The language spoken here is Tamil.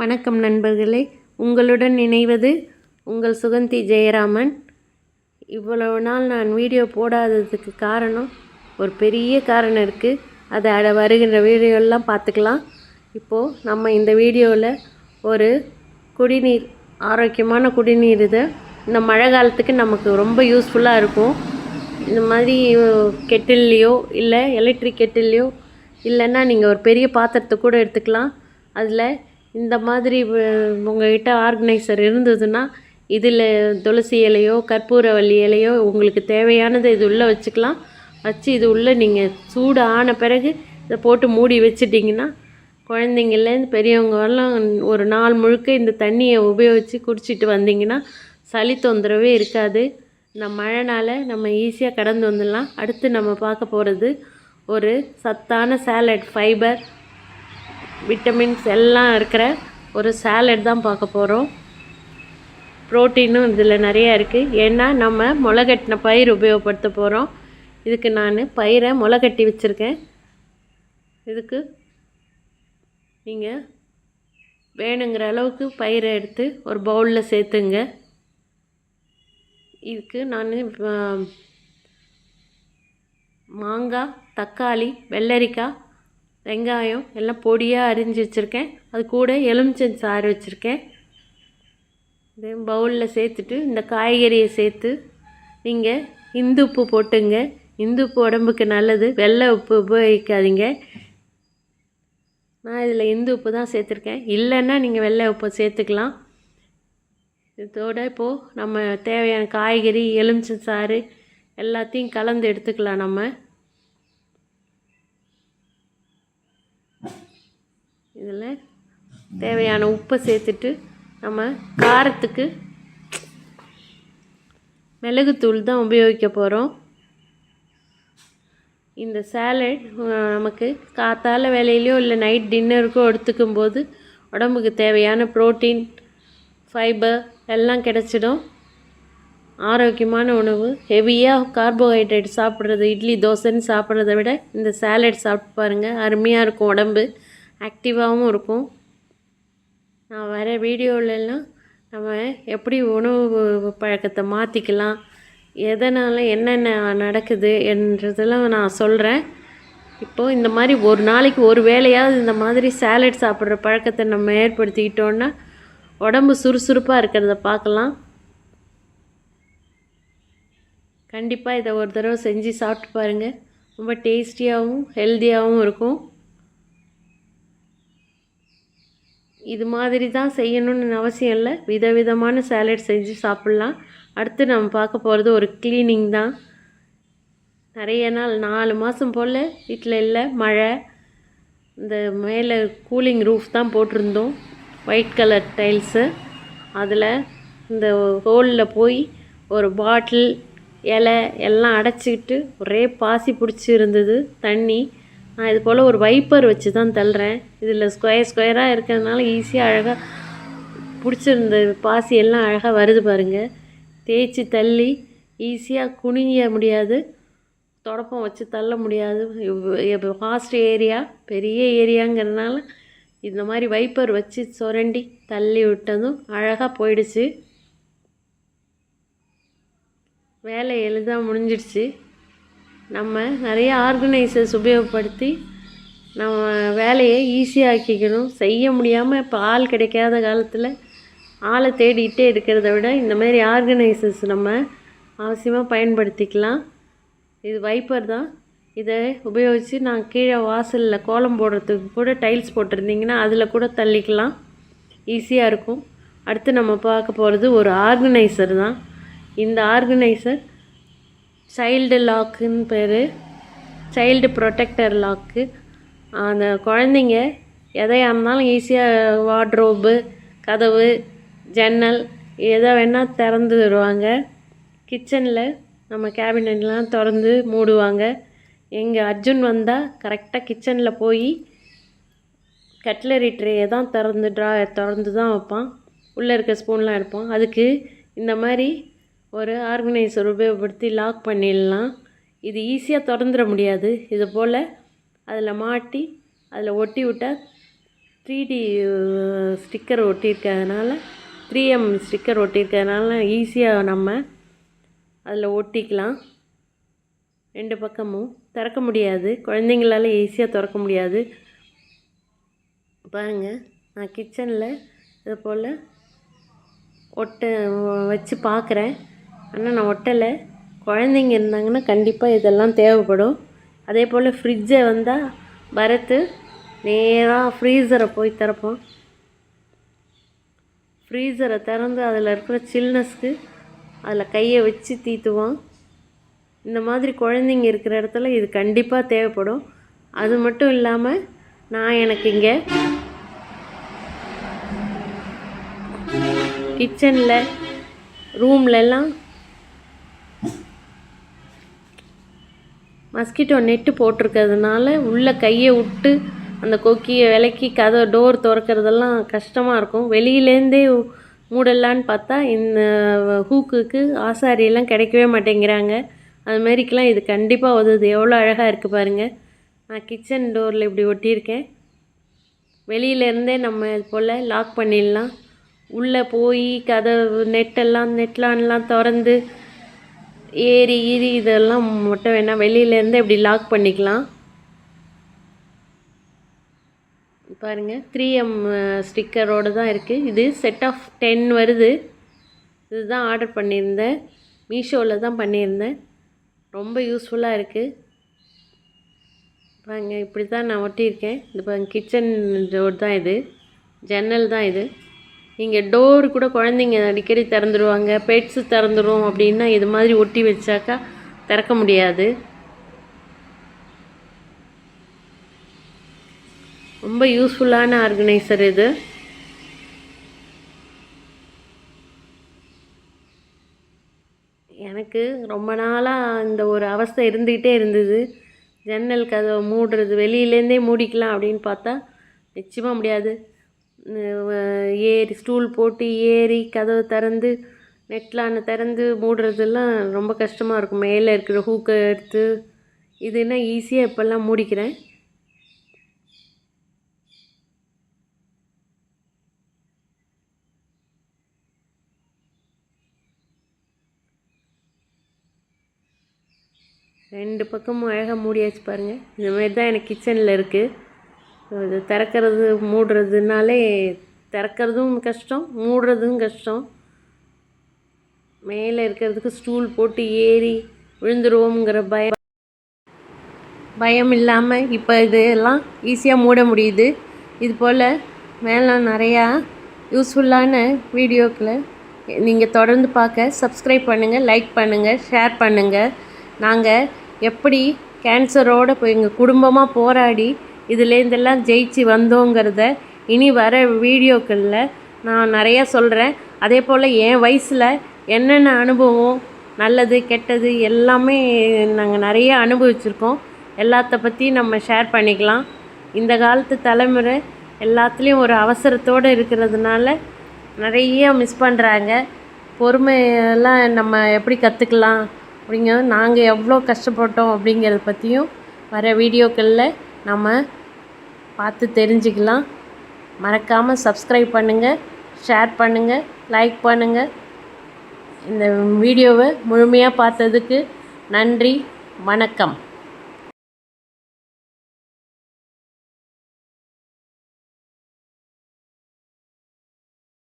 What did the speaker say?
வணக்கம் நண்பர்களே. உங்களுடன் இணைவது உங்கள் சுகந்தி ஜெயராமன். இவ்வளவு நாள் நான் வீடியோ போடாததுக்கு காரணம் ஒரு பெரிய காரணம் இருக்குது அதை அட வருகின்ற வீடியோலாம் பார்த்துக்கலாம். இப்போது நம்ம இந்த வீடியோவில் ஒரு குடிநீர் ஆரோக்கியமான குடிநீர் இது இந்த மழை காலத்துக்கு நமக்கு ரொம்ப யூஸ்ஃபுல்லாக இருக்கும். இந்த மாதிரி கெட்டில்லையோ இல்லை எலக்ட்ரிக் கெட்டில்லையோ இல்லைன்னா நீங்கள் ஒரு பெரிய பாத்திரத்தை கூட எடுத்துக்கலாம். அதில் இந்த மாதிரி உங்கள்கிட்ட ஆர்கனைசர் இருந்ததுன்னா இதில் துளசி இலையோ கற்பூரவல்லி இலையோ உங்களுக்கு தேவையானதை இது உள்ளே வச்சுக்கலாம். வச்சு இது உள்ளே நீங்கள் சூடு ஆன பிறகு இதை போட்டு மூடி வச்சிட்டிங்கன்னா குழந்தைங்கள்லேருந்து பெரியவங்க வரலாம். ஒரு நாள் முழுக்க இந்த தண்ணியை உபயோகித்து குடிச்சிட்டு வந்தீங்கன்னா சளி தொந்தரவே இருக்காது. இந்த மழைனால் நம்ம ஈஸியாக கடந்து வந்துடலாம். அடுத்து நம்ம பார்க்க போகிறது ஒரு சத்தான சேலட் ஃபைபர் விட்டமின்ஸ் எல்லாம் இருக்கிற ஒரு சாலட் தான் பார்க்க போகிறோம் ப்ரோட்டீனும் இதில் நிறையா இருக்குது ஏன்னா நம்ம முளைகட்டின பயிர் உபயோகப்படுத்த போகிறோம் இதுக்கு நான் பயிரை முளைகட்டி வச்சுருக்கேன். இதுக்கு நீங்கள் வேணுங்கிற அளவுக்கு பயிரை எடுத்து ஒரு பவுலில் சேர்த்துங்க. இதுக்கு நான் மாங்காய் தக்காளி வெள்ளரிக்காய் வெங்காயம் எல்லாம் பொடியாக அரிஞ்சு வச்சுருக்கேன். அது கூட எலுமிச்சம் சாறு வச்சுருக்கேன். இதே பவுலில் சேர்த்துட்டு இந்த காய்கறியை சேர்த்து நீங்கள் இந்து உப்பு போட்டுங்க. இந்து உப்பு உடம்புக்கு நல்லது. வெள்ளை உப்பு உபயோகிக்காதீங்க. நான் இதில் இந்து உப்பு தான் சேர்த்துருக்கேன். இல்லைன்னா நீங்கள் வெள்ளை உப்பு சேர்த்துக்கலாம். இதோட இப்போது நம்ம தேவையான காய்கறி எலுமிச்சம் சாறு எல்லாத்தையும் கலந்து எடுத்துக்கலாம் நம்ம. இதில் தேவையான உப்பை சேர்த்துட்டு நம்ம காரத்துக்கு மிளகுத்தூள் தான் உபயோகிக்க போகிறோம். இந்த சேலட் நமக்கு காத்தால வேலையிலையோ இல்லை நைட் டின்னருக்கோ எடுத்துக்கும் போது உடம்புக்கு தேவையான ப்ரோட்டீன் ஃபைபர் எல்லாம் கிடச்சிடும். ஆரோக்கியமான உணவு ஹெவியாக கார்போஹைட்ரேட் சாப்பிட்றது இட்லி தோசைன்னு சாப்பிட்றத விட இந்த சேலட் சாப்பிட்டு பாருங்கள் அருமையாக இருக்கும் உடம்பு. ஆக்டிவாகவும் இருக்கும் நான் வர வீடியோவிலலாம் நம்ம எப்படி உணவு பழக்கத்தை மாற்றிக்கலாம் எதனால் என்னென்ன நடக்குது என்றதெல்லாம் நான் சொல்கிறேன் இப்போது இந்த மாதிரி ஒரு நாளைக்கு ஒரு வேலையாவது இந்த மாதிரி சேலட் சாப்பிட்ற பழக்கத்தை நம்ம ஏற்படுத்திக்கிட்டோன்னா உடம்பு சுறுசுறுப்பாக இருக்கிறத பார்க்கலாம். கண்டிப்பாக இதை ஒரு தடவை செஞ்சு சாப்பிட்டு பாருங்கள் ரொம்ப டேஸ்டியாகவும் ஹெல்த்தியாகவும் இருக்கும். இது மாதிரி தான் செய்யணும்னு அவசியம் இல்லை. விதவிதமான சேலட் செஞ்சு சாப்பிட்லாம். அடுத்து நம்ம பார்க்க போகிறது ஒரு க்ளீனிங் தான். நிறைய நாள் நாலு மாதம் போல் வீட்டில் இல்லை மழை இந்த மேலே கூலிங் ரூஃப் தான் போட்டிருந்தோம். ஒயிட் கலர் டைல்ஸு அதில் இந்த ஹோலில் போய் ஒரு பாட்டில் இலை எல்லாம் அடைச்சிக்கிட்டு ஒரே பாசி பிடிச்சி இருந்தது தண்ணி நான் இது போல் ஒரு வைப்பர் வச்சு தான் தள்ளுறேன். இதில் ஸ்கொயர் ஸ்கொயராக இருக்கிறதுனால ஈஸியாக அழகாக பிடிச்சிருந்த பாசி எல்லாம் அழகாக வருது பாருங்கள் தேய்ச்சி தள்ளி ஈஸியாக குனிய முடியாது. தொடப்பம் வச்சு தள்ள முடியாது. ஃபாஸ்ட் ஏரியா பெரிய ஏரியாங்கிறதுனால இந்த மாதிரி வைப்பர் வச்சு சுரண்டி தள்ளி விட்டதும் அழகாக போயிடுச்சு. வேலை எளிதாக முடிஞ்சிடுச்சு. நம்ம நிறைய ஆர்கனைசர்ஸ் உபயோகப்படுத்தி நம்ம வேலையை ஈஸியாக்கிக்கணும் செய்ய முடியாமல் இப்போ ஆள் கிடைக்காத காலத்தில் ஆளை தேடிக்கிட்டே இருக்கிறத விட இந்த மாதிரி ஆர்கனைசர்ஸ் நம்ம அவசியமாக பயன்படுத்திக்கலாம். இது வைப்பர் தான். இதை உபயோகித்து நான் கீழே வாசலில் கோலம் போடுறதுக்கு கூட டைல்ஸ் போட்டிருந்தீங்கன்னா அதில் கூட தள்ளிக்கலாம். ஈஸியாக இருக்கும். அடுத்து நம்ம பார்க்க போகிறது ஒரு ஆர்கனைசர் தான். இந்த ஆர்கனைசர் சைல்டு லாக்குன்னு பேர். Child protector lock. அந்த குழந்தைங்க எதையாக இருந்தாலும் ஈஸியாக வார்ட்ரோபு கதவு ஜன்னல் எதை வேணால் திறந்து வருவாங்க கிச்சனில் நம்ம கேபினெட்லாம் திறந்து மூடுவாங்க. எங்கள் அர்ஜுன் வந்தால் கரெக்டாக கிச்சனில் போய் கட்லரி ட்ரேயை தான் திறந்து ட்ரா திறந்து தான் வைப்பான். உள்ளே இருக்க ஸ்பூன்லாம் எடுப்பான். அதுக்கு இந்த மாதிரி ஒரு ஆர்கனைசர் உபயோகப்படுத்தி லாக் பண்ணிடலாம். இது ஈஸியாக திறந்துட முடியாது. இது போல் அதில் மாட்டி அதில் ஒட்டி விட்டால் த்ரீ டி ஸ்டிக்கர் ஒட்டியிருக்கிறதுனால த்ரீ எம் ஸ்டிக்கர் ஒட்டியிருக்கிறதுனால ஈஸியாக நம்ம அதில் ஒட்டிக்கலாம். ரெண்டு பக்கமும் திறக்க முடியாது. குழந்தைங்களால ஈஸியாக திறக்க முடியாது. பாருங்கள் நான் கிச்சனில் இது போல் ஒட்ட வச்சு பார்க்குறேன். ஆனால் நான் ஒட்டலை. குழந்தைங்க இருந்தாங்கன்னா கண்டிப்பாக இதெல்லாம் தேவைப்படும். அதே போல் ஃப்ரிட்ஜை வந்தால் பரத்து நேராக ஃப்ரீசரை போய் திறப்போம். ஃப்ரீசரை திறந்து அதில் இருக்கிற சில்னஸ்க்கு அதில் கையை வச்சு தீத்துவான் இந்த மாதிரி குழந்தைங்க இருக்கிற இடத்துல இது கண்டிப்பாக தேவைப்படும். அது மட்டும் இல்லாமல் நான் எனக்கு இங்கே கிச்சனில் ரூம்லலாம் மஸ்கிட்டோ நெட்டு போட்டிருக்கிறதுனால உள்ளே கையை விட்டு அந்த கொக்கியை விலக்கி கதை டோர் திறக்கிறதெல்லாம் கஷ்டமாக இருக்கும். வெளியிலேருந்தே மூடலான்னு பார்த்தா இந்த ஹூக்குக்கு ஆசாரியெல்லாம் கிடைக்கவே மாட்டேங்கிறாங்க. அது மாதிரிக்கெலாம் இது கண்டிப்பாக உதவுது. எவ்வளோ அழகாக இருக்குது பாருங்கள் நான் கிச்சன் டோரில் இப்படி ஒட்டியிருக்கேன். வெளியிலேருந்தே நம்ம இது போல் லாக் பண்ணிடலாம். உள்ளே போய் கதை நெட்டெல்லாம் நெட்லான்லாம் திறந்து ஏரி ஈரி இதெல்லாம் மட்டும் வேணால் வெளியிலேருந்து இப்படி லாக் பண்ணிக்கலாம்? பாருங்கள் த்ரீ எம் ஸ்டிக்கரோடு தான் இருக்குது இது செட் ஆஃப் டென் வருது. இதுதான் ஆர்டர் பண்ணியிருந்தேன். மீஷோவில் தான் பண்ணியிருந்தேன். ரொம்ப யூஸ்ஃபுல்லாக இருக்குது பாருங்க இப்படி தான் நான் ஒட்டியிருக்கேன். இது பாருங்க கிச்சன் டோர் தான் இது. ஜன்னல் தான் இது. இங்கே டோர் கூட குழந்தைங்க அடிக்கடி திறந்துருவாங்க. பெட்ஸு திறந்துரும் அப்படின்னா இது மாதிரி ஒட்டி வச்சாக்கா திறக்க முடியாது. ரொம்ப யூஸ்ஃபுல்லான ஆர்கனைசர் இது. எனக்கு ரொம்ப நாளாக இந்த ஒரு அவஸ்தை இருந்துக்கிட்டே இருந்தது. ஜன்னல் கதவை மூடுறது வெளியிலேருந்தே மூடிக்கலாம் அப்படின்னு பார்த்தா நிச்சயமாக முடியாது. ஏறி ஸ்டூல் போட்டு ஏறி கதவை திறந்து நெட்லான திறந்து மூடுறதெல்லாம் ரொம்ப கஷ்டமாக இருக்கும். மேலே இருக்கிற ஹூக்கை எடுத்து இதுனா ஈஸியாக இப்போல்லாம் மூடிக்கிறேன். ரெண்டு பக்கமும் அழகாக மூடியாச்சு பாருங்கள் இந்த மாதிரி தான் எனக்கு கிச்சனில் இருக்குது இது திறக்கிறது மூடுறதுனாலே திறக்கிறதும் கஷ்டம் மூடுறதும் கஷ்டம். மேலே இருக்கிறதுக்கு ஸ்டூல் போட்டு ஏறி விழுந்துருவோங்கிற பயம் பயம் இல்லாமல் இப்போ இதெல்லாம் ஈஸியாக மூட முடியுது. இது போல் மேலே நிறையா யூஸ்ஃபுல்லான வீடியோக்களை நீங்கள் தொடர்ந்து பார்க்க சப்ஸ்கிரைப் பண்ணுங்கள் லைக் பண்ணுங்கள் ஷேர் பண்ணுங்கள் நாங்கள் எப்படி கேன்சரோடு இப்போ எங்கள் குடும்பமாக போராடி இதுலேருந்தெல்லாம் ஜெயிச்சு வந்தோங்கிறத இனி வர வீடியோக்களில் நான் நிறையா சொல்கிறேன் அதே போல் என் வயசில் என்னென்ன அனுபவம் நல்லது கெட்டது எல்லாமே நாங்கள் நிறைய அனுபவிச்சிருக்கோம். எல்லாத்த பற்றி நம்ம ஷேர் பண்ணிக்கலாம். இந்த காலத்து தலைமுறை எல்லாத்துலேயும் ஒரு அவசரத்தோடு இருக்கிறதுனால நிறைய மிஸ் பண்ணுறாங்க பொறுமையெல்லாம் நம்ம எப்படி கற்றுக்கலாம் அப்படிங்கிறது நாங்கள் எவ்வளோ கஷ்டப்பட்டோம் அப்படிங்கிறத பற்றியும் வர வீடியோக்களில் நம்ம பார்த்து தெரிஞ்சுக்கலாம். மறக்காமல் சப்ஸ்கிரைப் பண்ணுங்கள் ஷேர் பண்ணுங்கள் லைக் பண்ணுங்கள் இந்த வீடியோவை முழுமையாக பார்த்ததுக்கு நன்றி வணக்கம்.